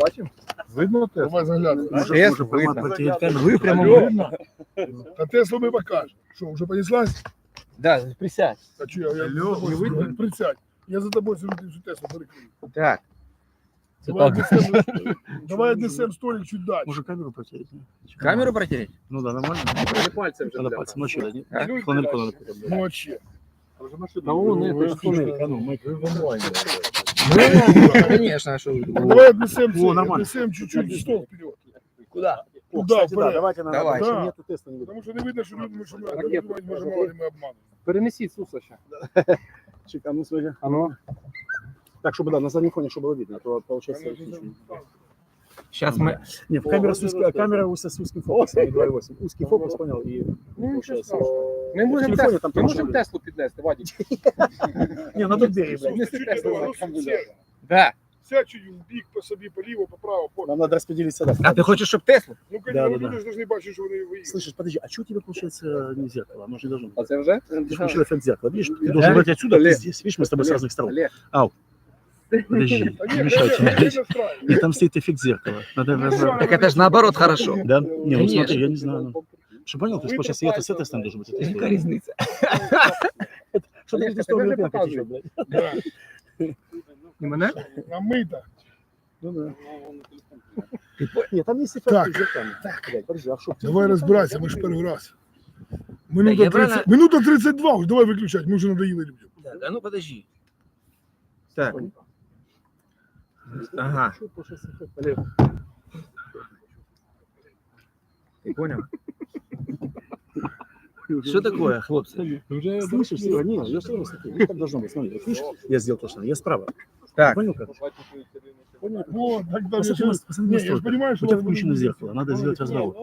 Бачимо? Видно те? Давай заглянемо. Тест видно. Ви в прямому Алло. видно? Та Теслу ми покажемо. Що, вже понеслась? Да, присядь. А чи я, я Алло, за тобою не видно? сиджу? Присядь. Я за тобою сижу, ти всю Теслу перекрию. Так. Давай віднесемо, давай віднесемо столик чуть далі. Може камеру протереть? Камеру протереть? Ну да, нормально. Не пальцем вже Надо для пальцем ночі дать. А? Фланельку надо Ну, вообще. Да вон это, Ой, это фланелька, ну, мы Конечно, а що ви? Давай віднесемо, О, нормально. віднесемо чуть-чуть стол вперед. Куда? О, Туда, кстати, да, вперед. давайте на Давай. Да. Нет, теста не видно. Тому що не видно, що люди, що ми Ракету. може мало ли ми обманемо. Перенесіть Суса ще. Чик, а ну смотри. А ну. Так, чтобы да, на заднем фоне, чтобы было видно, а то получается... Зараз ми... Не, в камера с узким, камера у- с узким фокусом, не 2.8. Узкий фокус, понял, и Ну, нічого получается. страшного. Ми В можемо телефоне Теслу, там ми тоже можемо буде. Теслу піднести, Вадік. Не, на тот берег, блядь. Внеси Теслу, там буде. Да. Сядь чуть в бік, по собі, поліво, поправо, по. Нам надо распределиться, да. А ти хочеш, щоб Теслу? Ну, Да, конечно, да, да. люди ж должны бачити, що вони виїхали. Слышишь, подожди, а что у тебя получается не зеркало? Оно же не должно быть. А це вже? Ты же включил эффект зеркала. Видишь, ты Да. должен брать отсюда, а ты Олег. здесь. Видишь, мы с тобой с Олег, разных сторон. Олег, Подожди, Та не ні, мешайте. конечно, мне. не настраюй. И там стоит эффект зеркала. Надо разобрать. Так это ж наоборот хорошо. Да? Не, ну Конечно. смотри, я не знаю. ну. Что понял, ты же получается, я-то с этой стороны должен быть. а ты с Яка той. різниця? Что ты Олег, в так сторону тебе не опять еще, показывают. блядь? Да. І мене? Намита. Ну да. Нет, там есть эффект Так. зеркала. Блядь, подожди, а что? Давай розбиратися, ми ж перший раз. Так, Минута, я 30, правильно- минута 32, уже давай виключати, ми вже надоїли людям. Так, а ну подожди. Так. Ага. Ты понял? Что такое, хлопцы? Уже слышишь все? Не, я что раз такой. Как должно быть? Смотри, слышишь? Я сделал точно. Я справа. Так. Понял как? Понял. Вот я же понимаю. У тебя включено зеркало, надо сделать разговор.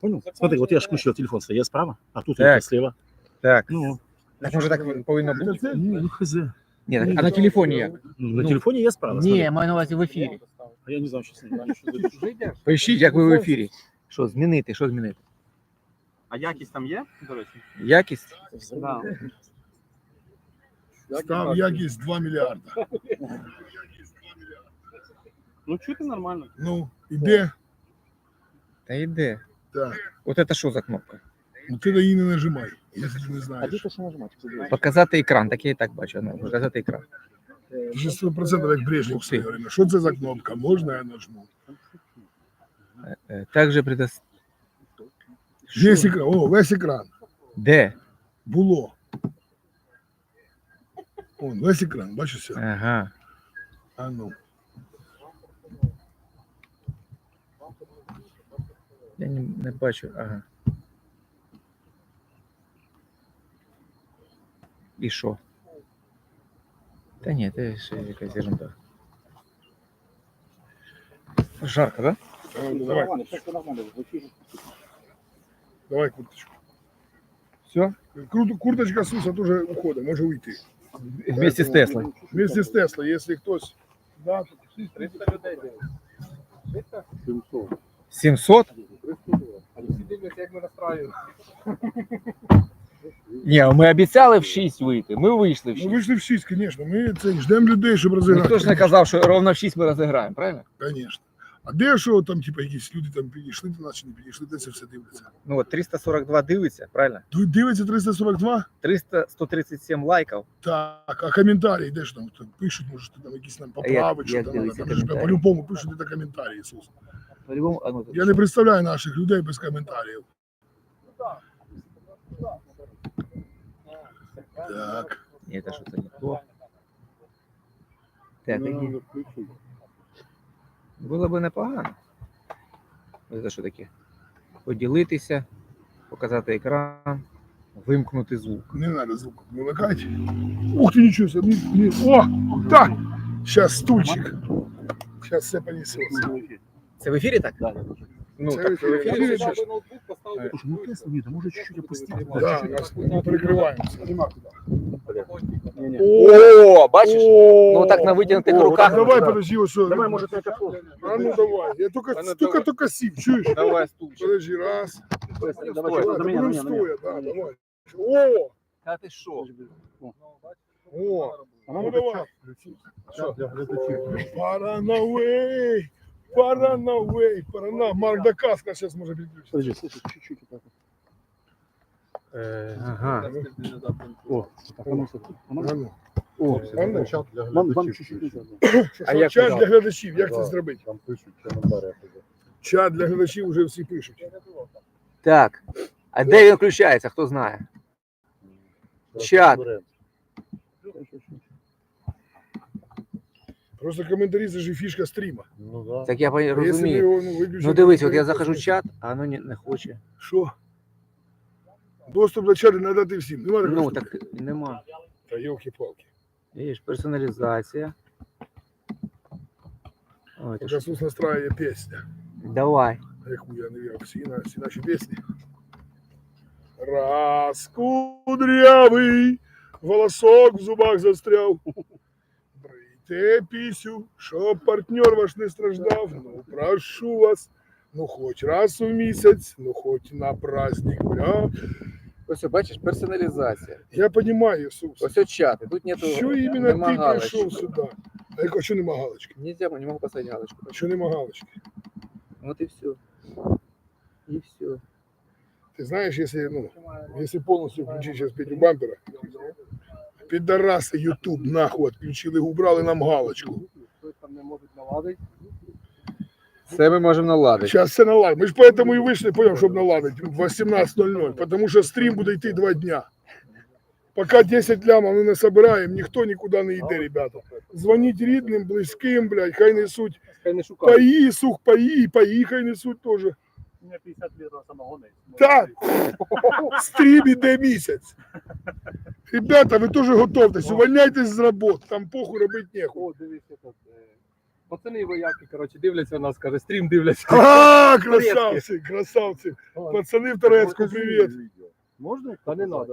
Понял? Смотри, от я включил телефон, я справа, а тут я слева. Так. Ну, так може так повинно бути? Ну, хз. Ні, так, а на телефоні як? Ну, на Ну. телефоне я справа. Ні, смотри. маю на увазі в ефірі. А я не знаю, что с ним. что за-? Пишіть, як ви в ефірі. Що змінити, що змінити? А якість там є, до речі? Якість? Да. Став якість 2 мільярда. Ну, чути нормально. Ну, іде. Та йде. Так. От це що за кнопка? Ну ти на її не нажимай, якщо ти не А знаєш. что нажимать? Показати екран, так я і так бачу. Ну, показати екран. Вже 100% як Брежнев Ух ти. Що це за кнопка? Можна я нажму? Е, Также предос... Весь екран, о, весь екран. Де? Було. Вон, весь екран, бачиш? Ага. А ну. Я не, не бачу. Ага. І що? Та ні, це ще якась ерунда. Жарко, да? А, ну, Давай, Нормально, всё нормально, в эфире. давай курточку. Все? Кру- Курточка Суса теж уходить, може уйти. Вместе з Теслою. Вместе з Теслою, якщо хтось... Да, то 300 людей дивиться. 700? А всі дивляться, як ми настраюємо. Ні, ми обіцяли в 6 вийти. Ми вийшли в Ну 6. вийшли в 6, звісно. Ми це, ждемо людей, щоб Ніхто ж не казав, що ровно в 6 ми розіграємо, правильно? Звісно. А де що там, типу, якісь люди там підійшли до нас чи не підійшли, де це все дивляться? Ну от 342 дивиться, правильно? Тут дивиться 342? 300, 137 лайків. Так, а коментарі, де ж там? Там Пишуть, може, там якісь нам як- поправи, що як там, дивиться там же ж коментарі? по-любому пишуть це коментарі, Ісус. По-любому, а ну, Я не представляю наших людей без коментарів. Так. Ні, це що це не то. Так, Ну, такі. Було б непогано. Це що таке? Поділитися, показати екран, вимкнути звук. Не треба звук вимикати. Ух ти, нічого собі. О, так. Зараз стульчик. Зараз все понесеться. Це в ефірі так? Да. Ну, Це так, в в ефірі. ефірі. Я би ноутбук поставив. Слушай, ну Тесла, нет, а может чуть-чуть опустить? Да, нас ми перекриваємося. Не-не. О, бачиш? О, Ну так на витягнутих О, руках. так Давай, подожди, ось. що. Давай, может, на капот. А ну давай. Я тільки, А ну, тільки, давай. тільки сів, чуєш? Давай стульчик. Подожди, раз. Давай, Давай, давай, так на меня, на будемо меня, на меня. стоя, да, давай. О, Та ти що? о. А Ну ну давай. Что? Для глядачей. Паранауэй, парана. Марк Дакаска сейчас может переключиться. Подожди, слушай, чуть-чуть вот так вот. Е, ага. О, так, а смотри. А А. О, А вам, вам чуть-чуть не треба. Що, А що, як чат для глядачів, як це Да. зробити? Там пишуть коментарі. Чат для глядачів вже всі пишуть. Так. А де він включається, хто знає? Чат. Просто коментарі це ж і фішка стріма. Ну да. Так я пон- А якщо ми розумію. його ну, виключимо, Ну дивись, от коментарі, я то захожу в що? чат, а воно не, не хоче. Що? Доступ до чату надати всім. Нема такої Ну штуки? так нема. Та йолки-палки. Видиш, персоналізація. Ой, ти ж- Пока Сус настраює пісня. Давай. Яку я не вірю, всі, на- всі наші пісні. Раз кудрявий, волосок в зубах застряв. Брийте пісю, щоб партнер ваш не страждав. Ну, прошу вас, ну хоч раз у місяць, ну хоч на праздник. Бля. Ось бачиш, персоналізація. Я розумію, Сус. Ось от чат. Тут нету. Що іменно нема ти галочки. прийшов сюди? А яка, що нема галочки? Нельзя, не можу поставити галочку. Що нема галочки? Вот и все. И все. Ты знаешь, если, ну, если полностью включить сейчас Петю Бампера, пидорасы YouTube нахуй отключили, убрали нам галочку. Хтось там не може наладити. Це ми можемо наладити. Сейчас все наладим. Мы же поэтому и вышли, понял, чтобы наладить в 18.00, потому что стрим будет идти два дня. Пока 10 лямов мы не собираем, ніхто нікуди не йде, ребята. Звоніть рідним, близьким, блядь, хай несуть Хай не шукає. паї, сухпаї, паї хай несуть теж. У мене 50 літрів самогони. Так. Стрім іде місяць. Ребята, ви теж готовтесь, увольняйтесь з роботи, там похуй робити нехуй. О, дивись, тут. е, пацани вояки, коротше, дивляться нас, каже, стрім дивляться. А, красавці, красавці. Пацани в Торецьку, привіт. Можна? Та не треба.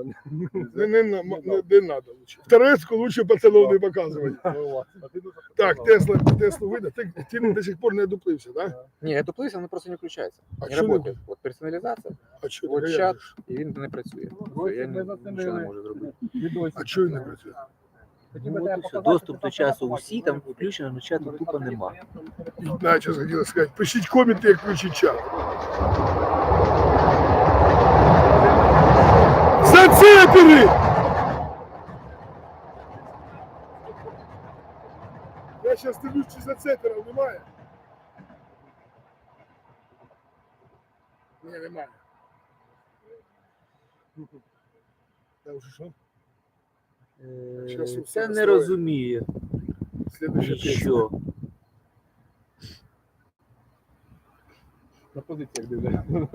Не, не, не, не, не надо лучше. В Торецку лучше пацанов не показувати. Так, Тесла, Теслу видно. Ти, ти до сих пор не одуплився, да? Ні, я дуплився, воно просто не включається. А Не не- працює. От персоналізація, А що от чат, і він не працює. Все, я не, нічого не можу зробити. А що він не працює? Ну, от і все. Доступ до часу усі там включено, але чату тупо нема. Да, зараз хотіла сказати. Пишіть коменти, як включить чат. Зацепили! Я зараз дивлюсь, чи зацеперів немає. Ні, немає. Та вже що? Щас Е, усе Це не настроє. розуміє. Слідуюча пісня. Що? На позиціях дивляться.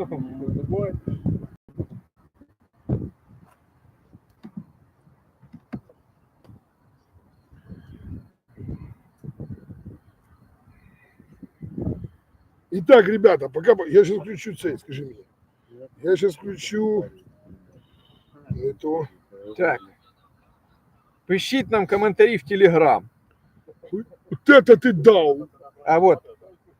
Итак, ребята, пока я сейчас включу цей, скажи мне. Я сейчас включу не то. Так. Пишіть нам коментарі в Телеграм. Вот это ты дал. А от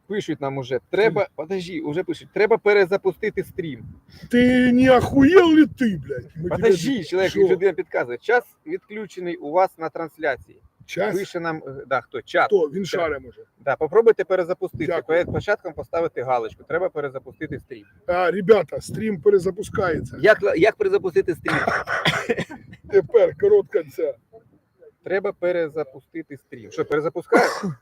пишуть нам уже, треба, подожди, уже пишуть, треба перезапустити стрім. Ты не охуел ли ты, блядь? Мы тебя- Подожди, чоловік, Що? людина підказує. Час відключений у вас на трансляції. Час? Пише нам, е, да, хто, чат. Хто? Він шаре може. Да, попробуйте перезапустити. Дякую. Перед початком поставити галочку. Треба перезапустити стрім. А, ребята, стрім перезапускається. Як, як перезапустити стрім? Тепер коротка ця. Треба перезапустити стрім. Що, перезапускаю?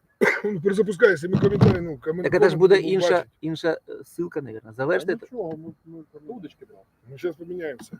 Ну, перезапускається, ми коментарі, ну, коментарі. Так це ж буде інша, інша е, ссылка, мабуть. Завершити. Нічого, ми, ми там удочки брали. Ми зараз поміняємося.